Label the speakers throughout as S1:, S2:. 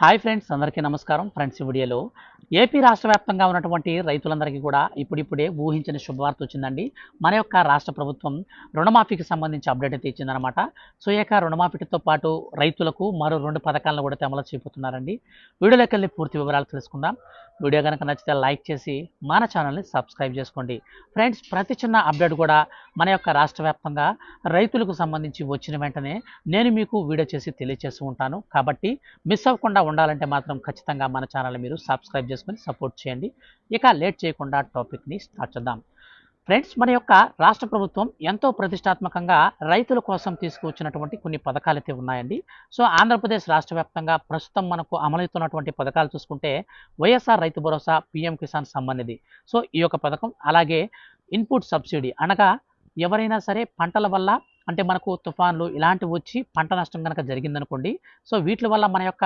S1: Hi friends అందరికీ నమస్కారం. Friends వీడియోలో ఏపీ రాష్ట్ర వ్యాప్తంగా ఉన్నటువంటి రైతులందరికీ కూడా ఇప్పుడిప్పుడే ఊహించిన శుభవార్త వచ్చిందండి. మన యొక్క రాష్ట్ర ప్రభుత్వం రుణమాఫీకి సంబంధించి అప్డేట్ అయితే ఇచ్చిందనమాట సో ఈ యొక్క రుణమాఫీతో పాటు రైతులకు మరో రెండు పథకాలను కూడా అమలు చేయబోతున్నారండి వీడియోలోకి వెళ్ళి పూర్తి వివరాలు తెలుసుకుందాం. వీడియో కనుక నచ్చితే లైక్ చేసి మన ఛానల్ని సబ్స్క్రైబ్ చేసుకోండి. ఫ్రెండ్స్ ప్రతి చిన్న అప్డేట్ కూడా మన యొక్క రాష్ట్ర వ్యాప్తంగా రైతులకు సంబంధించి వచ్చిన వెంటనే నేను మీకు వీడియో చేసి తెలియజేస్తూ ఉంటాను. కాబట్టి మిస్ అవ్వకుండా ఉండాలంటే మాత్రం ఖచ్చితంగా మన ఛానల్ మీరు సబ్స్క్రైబ్ చేసుకొని సపోర్ట్ చేయండి. ఇక లేట్ చేయకుండా టాపిక్ని స్టార్ట్ చేద్దాం. ఫ్రెండ్స్ మన యొక్క రాష్ట్ర ప్రభుత్వం ఎంతో ప్రతిష్టాత్మకంగా రైతుల కోసం తీసుకువచ్చినటువంటి కొన్ని పథకాలు అయితే ఉన్నాయండి. సో ఆంధ్రప్రదేశ్ రాష్ట్ర వ్యాప్తంగా ప్రస్తుతం మనకు అమలవుతున్నటువంటి పథకాలు చూసుకుంటే వైఎస్ఆర్ రైతు భరోసా పీఎం కిసాన్ సంబంధిది. సో ఈ యొక్క పథకం అలాగే ఇన్పుట్ సబ్సిడీ అనగా ఎవరైనా సరే పంటల వల్ల అంటే మనకు తుఫాన్లు ఇలాంటివి వచ్చి పంట నష్టం కనుక జరిగిందనుకోండి సో వీటి వల్ల మన యొక్క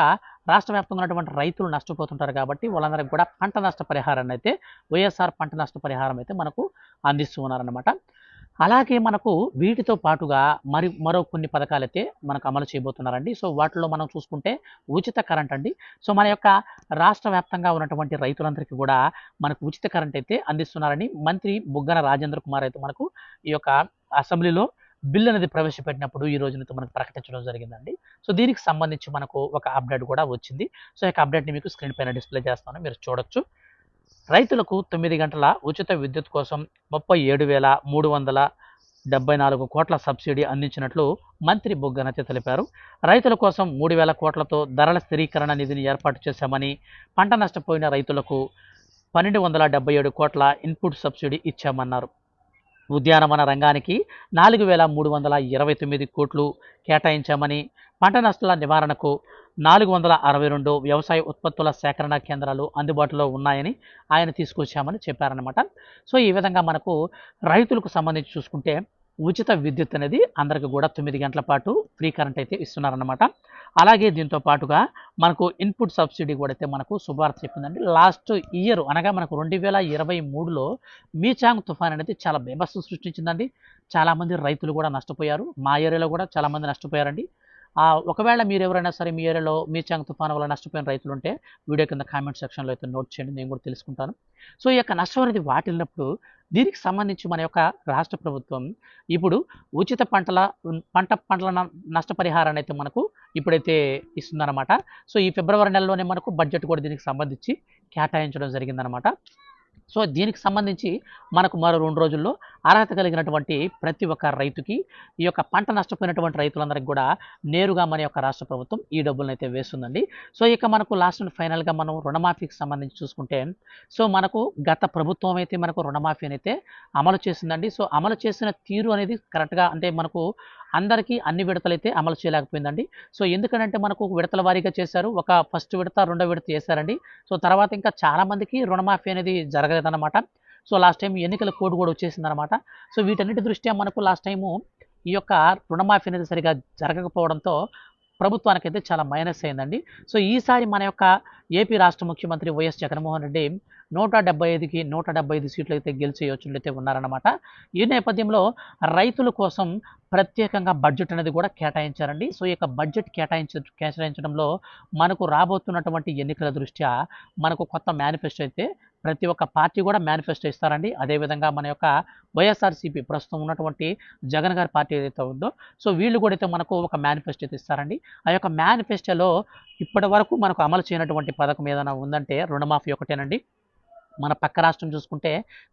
S1: రాష్ట్ర వ్యాప్తంగా ఉన్నటువంటి రైతులు నష్టపోతుంటారు కాబట్టి వాళ్ళందరికీ కూడా పంట నష్ట పరిహారాన్ని అయితే వైఎస్ఆర్ పంట నష్ట పరిహారం అయితే మనకు అందిస్తూ ఉన్నారనమాట అలాగే మనకు వీటితో పాటుగా మరి మరో కొన్ని పథకాలు అయితే మనకు అమలు చేయబోతున్నారండి. సో వాటిలో మనం చూసుకుంటే ఉచిత కరెంట్ అండి. సో మన యొక్క రాష్ట్ర వ్యాప్తంగా ఉన్నటువంటి రైతులందరికీ కూడా మనకు ఉచిత కరెంట్ అయితే అందిస్తున్నారని మంత్రి బుగ్గన రాజేంద్ర కుమార్ అయితే మనకు ఈ యొక్క అసెంబ్లీలో బిల్ అనేది ప్రవేశపెట్టినప్పుడు ఈ రోజునతో మనకు ప్రకటించడం జరిగిందండి. సో దీనికి సంబంధించి మనకు ఒక అప్డేట్ కూడా వచ్చింది. సో ఈ యొక్క అప్డేట్ని మీకు స్క్రీన్ పైన డిస్ప్లే చేస్తాను మీరు చూడొచ్చు. రైతులకు తొమ్మిది గంటల ఉచిత విద్యుత్ కోసం ముప్పై ఏడు వేల మూడు వందల డెబ్బై నాలుగు కోట్ల సబ్సిడీ అందించినట్లు మంత్రి బొగ్గనతి తెలిపారు. రైతుల కోసం మూడు వేల కోట్లతో ధరల స్థిరీకరణ నిధిని ఏర్పాటు చేశామని పంట నష్టపోయిన రైతులకు పన్నెండు వందల డెబ్బై ఏడు కోట్ల ఇన్పుట్ సబ్సిడీ ఇచ్చామన్నారు. ఉద్యానవన రంగానికి నాలుగు వేల మూడు వందల ఇరవై తొమ్మిది కోట్లు కేటాయించామని పంట నష్టాల నివారణకు నాలుగు వందల అరవై రెండు వ్యవసాయ ఉత్పత్తుల సేకరణ కేంద్రాలు అందుబాటులో ఉన్నాయని ఆయన తీసుకొచ్చామని చెప్పారనమాట సో ఈ విధంగా మనకు రైతులకు సంబంధించి చూసుకుంటే ఉచిత విద్యుత్ అనేది అందరికి కూడా తొమ్మిది గంటల పాటు ఫ్రీ కరెంట్ అయితే ఇస్తున్నారన్నమాట. అలాగే దీంతో పాటుగా మనకు ఇన్పుట్ సబ్సిడీ కూడా అయితే మనకు శుభార్త చెప్పిందండి. లాస్ట్ ఇయర్ అనగా మనకు రెండు వేల ఇరవై మూడులో మీచాంగ్ తుఫాన్ అనేది చాలా బీభత్సం సృష్టించిందండి. చాలామంది రైతులు కూడా నష్టపోయారు. మా ఏరియాలో కూడా చాలామంది నష్టపోయారండి. ఒకవేళ మీరు ఎవరైనా సరే మీ ఏరియాలో మీచాంగ్ తుఫాన్ వల్ల నష్టపోయిన రైతులు ఉంటే వీడియో కింద కామెంట్ సెక్షన్లో అయితే నోట్ చేయండి. నేను కూడా తెలుసుకుంటాను. సో ఈ యొక్క నష్టం అనేది వాటిల్లినప్పుడు దీనికి సంబంధించి మన యొక్క రాష్ట్ర ప్రభుత్వం ఇప్పుడు ఉచిత పంటల పంట పంటల న- నష్టపరిహారాన్ని అయితే మనకు ఇప్పుడైతే ఇస్తుందన్నమాట. సో ఈ ఫిబ్రవరి నెలలోనే మనకు బడ్జెట్ కూడా దీనికి సంబంధించి కేటాయించడం జరిగిందనమాట సో దీనికి సంబంధించి మనకు మరో రెండు రోజుల్లో అర్హత కలిగినటువంటి ప్రతి ఒక్క రైతుకి ఈ యొక్క పంట నష్టపోయినటువంటి రైతులందరికీ కూడా నేరుగా మన యొక్క రాష్ట్ర ప్రభుత్వం ఈ డబ్బులను అయితే వేస్తుందండి. సో ఇక మనకు లాస్ట్ అండ్ ఫైనల్గా మనం రుణమాఫీకి సంబంధించి చూసుకుంటే సో మనకు గత ప్రభుత్వం అయితే మనకు రుణమాఫీని అయితే అమలు చేసిందండి. సో అమలు చేసిన తీరు అనేది కరెక్ట్గా అంటే మనకు అందరికీ అన్ని విడతలు అయితే అమలు చేయలేకపోయిందండి. సో ఎందుకంటే మనకు విడతల వారీగా చేశారు. ఒక ఫస్ట్ విడత రెండో విడత చేశారండి. సో తర్వాత ఇంకా చాలామందికి రుణమాఫీ అనేది జరగలేదన్నమాట. సో లాస్ట్ టైం ఎన్నికల కోడ్ కూడా వచ్చేసిందనమాట సో వీటన్నిటి దృష్ట్యా మనకు లాస్ట్ టైము ఈ యొక్క రుణమాఫీ అనేది సరిగా జరగకపోవడంతో ప్రభుత్వానికి అయితే చాలా మైనస్ అయిందండి. సో ఈసారి మన యొక్క ఏపీ రాష్ట్ర ముఖ్యమంత్రి వైఎస్ జగన్మోహన్ రెడ్డి నూట డెబ్బై ఐదుకి నూట డెబ్బై ఐదు సీట్లు అయితే గెలిచే యోచనలు అయితే ఉన్నారన్నమాట. ఈ నేపథ్యంలో రైతుల కోసం ప్రత్యేకంగా బడ్జెట్ అనేది కూడా కేటాయించారండి. సో ఈ యొక్క బడ్జెట్ కేటాయించ కేటాయించడంలో మనకు రాబోతున్నటువంటి ఎన్నికల దృష్ట్యా మనకు కొత్త మేనిఫెస్టో అయితే ప్రతి ఒక్క పార్టీ కూడా మేనిఫెస్టో ఇస్తారండి. అదేవిధంగా మన యొక్క వైఎస్ఆర్సీపీ ప్రస్తుతం ఉన్నటువంటి జగన్ గారి పార్టీ ఏదైతే ఉందో సో వీళ్ళు కూడా అయితే మనకు ఒక మేనిఫెస్టో అయితే ఇస్తారండి. ఆ యొక్క మేనిఫెస్టోలో ఇప్పటి వరకు మనకు అమలు చేయనటువంటి పథకం ఏదైనా ఉందంటే రుణమాఫీ ఒకటేనండి. మన పక్క రాష్ట్రం చూసుకుంటే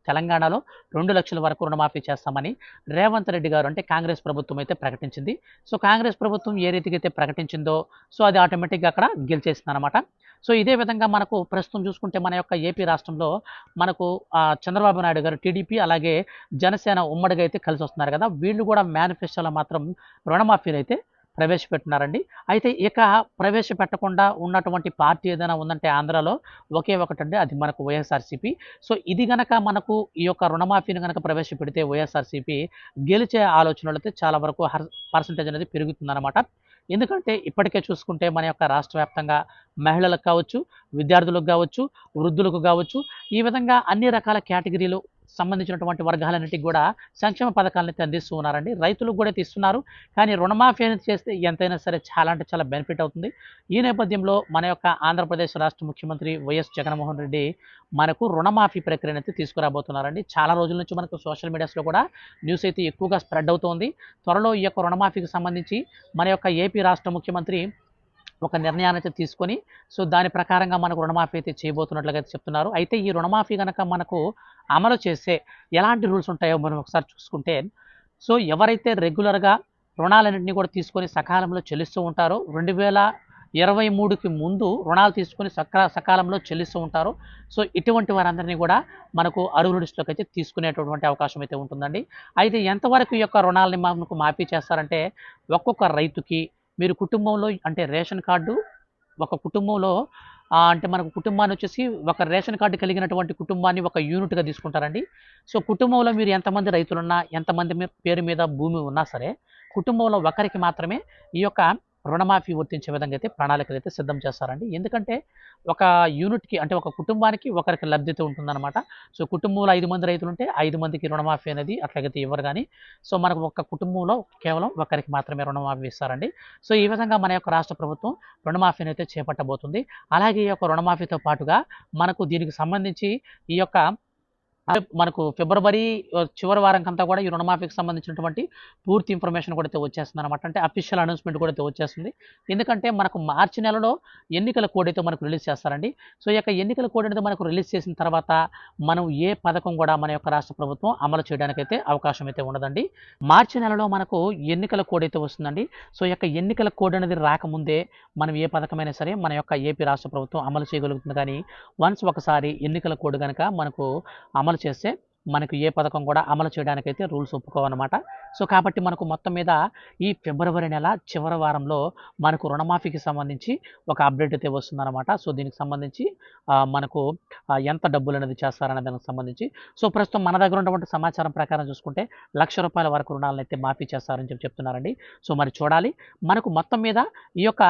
S1: తెలంగాణలో రెండు లక్షల వరకు రుణమాఫీ చేస్తామని రేవంత్ రెడ్డి గారు అంటే కాంగ్రెస్ ప్రభుత్వం అయితే ప్రకటించింది. సో కాంగ్రెస్ ప్రభుత్వం ఏ రీతికి అయితే ప్రకటించిందో సో అది ఆటోమేటిక్గా అక్కడ గెలిచేసింది అనమాట సో ఇదే విధంగా మనకు ప్రస్తుతం చూసుకుంటే మన యొక్క ఏపీ రాష్ట్రంలో మనకు చంద్రబాబు నాయుడు గారు టీడీపీ అలాగే జనసేన ఉమ్మడిగా అయితే కలిసి వస్తున్నారు కదా వీళ్ళు కూడా మేనిఫెస్టోలో మాత్రం రుణమాఫీని అయితే ప్రవేశపెట్టినారండి. అయితే ఇక ప్రవేశపెట్టకుండా ఉన్నటువంటి పార్టీ ఏదైనా ఉందంటే ఆంధ్రాలో ఒకే ఒకటండి అది మనకు వైఎస్ఆర్సీపీ. సో ఇది గనక మనకు ఈ యొక్క రుణమాఫీని కనుక ప్రవేశపెడితే వైఎస్ఆర్సీపీ గెలిచే ఆలోచనలు అయితే చాలా వరకు పర్సంటేజ్ అనేది పెరుగుతుందన్నమాట. ఎందుకంటే ఇప్పటికే చూసుకుంటే మన యొక్క రాష్ట్ర వ్యాప్తంగా మహిళలకు కావచ్చు విద్యార్థులకు కావచ్చు వృద్ధులకు కావచ్చు ఈ విధంగా అన్ని రకాల కేటగిరీలు సంబంధించినటువంటి వర్గాలన్నిటికీ కూడా సంక్షేమ పథకాలను అందిస్తూ ఉన్నారండి. రైతులకు కూడా తీస్తున్నారు కానీ రుణమాఫీ అనేది చేస్తే ఎంతైనా సరే చాలా అంటే చాలా బెనిఫిట్ అవుతుంది. ఈ నేపథ్యంలో మన యొక్క ఆంధ్రప్రదేశ్ రాష్ట్ర ముఖ్యమంత్రి వైఎస్ జగన్మోహన్ రెడ్డి మనకు రుణమాఫీ ప్రక్రియను అయితే తీసుకురాబోతున్నారండి. చాలా రోజుల నుంచి మనకు సోషల్ మీడియాస్లో కూడా న్యూస్ అయితే ఎక్కువగా స్ప్రెడ్ అవుతోంది. త్వరలో ఈ యొక్క రుణమాఫీకి సంబంధించి మన యొక్క ఏపీ రాష్ట్ర ముఖ్యమంత్రి ఒక నిర్ణయాన్ని అయితే తీసుకొని సో దాని ప్రకారంగా మనకు రుణమాఫీ అయితే చేయబోతున్నట్లుగా అయితే చెప్తున్నారు. అయితే ఈ రుణమాఫీ కనుక మనకు అమలు చేస్తే ఎలాంటి రూల్స్ ఉంటాయో మనం ఒకసారి చూసుకుంటే సో ఎవరైతే రెగ్యులర్గా రుణాలన్నింటినీ కూడా తీసుకొని సకాలంలో చెల్లిస్తూ ఉంటారో రెండు వేల ఇరవై మూడుకి ముందు రుణాలు తీసుకొని సకా సకాలంలో చెల్లిస్తూ ఉంటారు సో ఇటువంటి వారందరినీ కూడా మనకు అరువు లిస్టులోకి అయితే తీసుకునేటటువంటి అవకాశం అయితే ఉంటుందండి. అయితే ఎంతవరకు ఈ యొక్క రుణాలని మనకు మాఫీ చేస్తారంటే ఒక్కొక్క రైతుకి మీరు కుటుంబంలో అంటే రేషన్ కార్డు ఒక కుటుంబంలో అంటే మనకు కుటుంబాన్ని వచ్చేసి ఒక రేషన్ కార్డు కలిగినటువంటి కుటుంబాన్ని ఒక యూనిట్గా తీసుకుంటారండి. సో కుటుంబంలో మీరు ఎంతమంది రైతులున్నా ఎంతమంది పేరు మీద భూమి ఉన్నా సరే కుటుంబంలో ఒకరికి మాత్రమే ఈ యొక్క రుణమాఫీ వర్తించే విధంగా అయితే ప్రణాళికలు అయితే సిద్ధం చేస్తారండి. ఎందుకంటే ఒక యూనిట్కి అంటే ఒక కుటుంబానికి ఒకరికి లబ్ధిత ఉంటుందన్నమాట. సో కుటుంబంలో ఐదు మంది రైతులు ఉంటే ఐదు మందికి రుణమాఫీ అనేది అట్లాగైతే ఇవ్వరు కానీ సో మనకు ఒక కుటుంబంలో కేవలం ఒకరికి మాత్రమే రుణమాఫీ ఇస్తారండి. సో ఈ విధంగా మన యొక్క రాష్ట్ర ప్రభుత్వం రుణమాఫీని అయితే చేపట్టబోతుంది. అలాగే ఈ యొక్క రుణమాఫీతో పాటుగా మనకు దీనికి సంబంధించి ఈ యొక్క మనకు ఫిబ్రవరి చివరి వారంకంతా కూడా ఈ రుణమాఫీకి సంబంధించినటువంటి పూర్తి ఇన్ఫర్మేషన్ కూడా అయితే వచ్చేస్తుంది అనమాట అంటే అఫీషియల్ అనౌన్స్మెంట్ కూడా అయితే వచ్చేస్తుంది. ఎందుకంటే మనకు మార్చి నెలలో ఎన్నికల కోడ్ అయితే మనకు రిలీజ్ చేస్తారండి. సో ఈ యొక్క ఎన్నికల కోడ్ అనేది మనకు రిలీజ్ చేసిన తర్వాత మనం ఏ పథకం కూడా మన యొక్క రాష్ట్ర ప్రభుత్వం అమలు చేయడానికి అయితే అవకాశం అయితే ఉండదండి. మార్చి నెలలో మనకు ఎన్నికల కోడ్ అయితే వస్తుందండి. సో ఈ యొక్క ఎన్నికల కోడ్ అనేది రాకముందే మనం ఏ పథకమైనా సరే మన యొక్క ఏపీ రాష్ట్ర ప్రభుత్వం అమలు చేయగలుగుతుంది. కానీ వన్స్ ఒకసారి ఎన్నికల కోడ్ కనుక మనకు అమలు చేస్తే మనకు ఏ పథకం కూడా అమలు చేయడానికైతే రూల్స్ ఒప్పుకోవన్నమాట. సో కాబట్టి మనకు మొత్తం మీద ఈ ఫిబ్రవరి నెల చివరి వారంలో మనకు రుణమాఫీకి సంబంధించి ఒక అప్డేట్ అయితే వస్తుందన్నమాట. సో దీనికి సంబంధించి మనకు ఎంత డబ్బులు అనేది చేస్తారనే దానికి సంబంధించి. సో ప్రస్తుతం మన దగ్గర ఉన్నటువంటి సమాచారం ప్రకారం చూసుకుంటే లక్ష రూపాయల వరకు రుణాలను అయితే మాఫీ చేస్తారని చెప్పి చెప్తున్నారండి. సో మరి చూడాలి. మనకు మొత్తం మీద ఈ యొక్క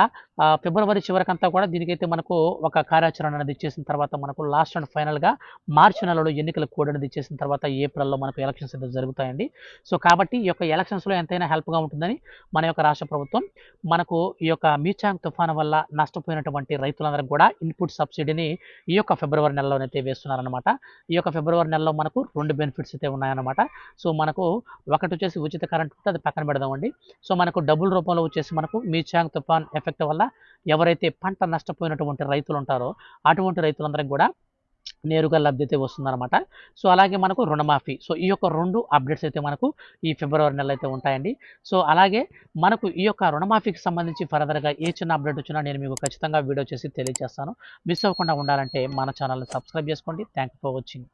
S1: ఫిబ్రవరి చివరికంతా కూడా దీనికైతే మనకు ఒక కార్యాచరణ అనేది ఇచ్చేసిన తర్వాత మనకు లాస్ట్ అండ్ ఫైనల్గా మార్చి నెలలో ఎన్నికల కోడ్ అనేది ఇచ్చేసిన తర్వాత తర్వాత ఏప్రిల్లో మనకు ఎలక్షన్స్ అయితే జరుగుతాయండి. సో కాబట్టి ఈ యొక్క ఎలక్షన్స్లో ఎంతైనా హెల్ప్గా ఉంటుందని మన యొక్క రాష్ట్ర ప్రభుత్వం మనకు ఈ యొక్క మీచాంగ్ తుఫాను వల్ల నష్టపోయినటువంటి రైతులందరికీ కూడా ఇన్పుట్ సబ్సిడీని ఈ యొక్క ఫిబ్రవరి నెలలోనైతే వేస్తున్నారనమాట ఈ యొక్క ఫిబ్రవరి నెలలో మనకు రెండు బెనిఫిట్స్ అయితే ఉన్నాయన్నమాట. సో మనకు ఒకటి వచ్చేసి ఉచిత కరెంట్ ఉంటే అది పక్కన పెడదామండి. సో మనకు డబ్బుల రూపంలో వచ్చేసి మనకు మీచాంగ్ తుఫాన్ ఎఫెక్ట్ వల్ల ఎవరైతే పంట నష్టపోయినటువంటి రైతులు ఉంటారో అటువంటి రైతులందరికీ కూడా నేరుగా లబ్ధి అయితే వస్తుందన్నమాట. సో అలాగే మనకు రుణమాఫీ. సో ఈ యొక్క రెండు అప్డేట్స్ అయితే మనకు ఈ ఫిబ్రవరి నెల అయితే ఉంటాయండి. సో అలాగే మనకు ఈ యొక్క రుణమాఫీకి సంబంధించి ఫర్దర్గా ఏ చిన్న అప్డేట్ వచ్చినా నేను మీకు ఖచ్చితంగా వీడియో చేసి తెలియజేస్తాను. మిస్ అవ్వకుండా ఉండాలంటే మన ఛానల్ని సబ్స్క్రైబ్ చేసుకోండి. Thank for watching.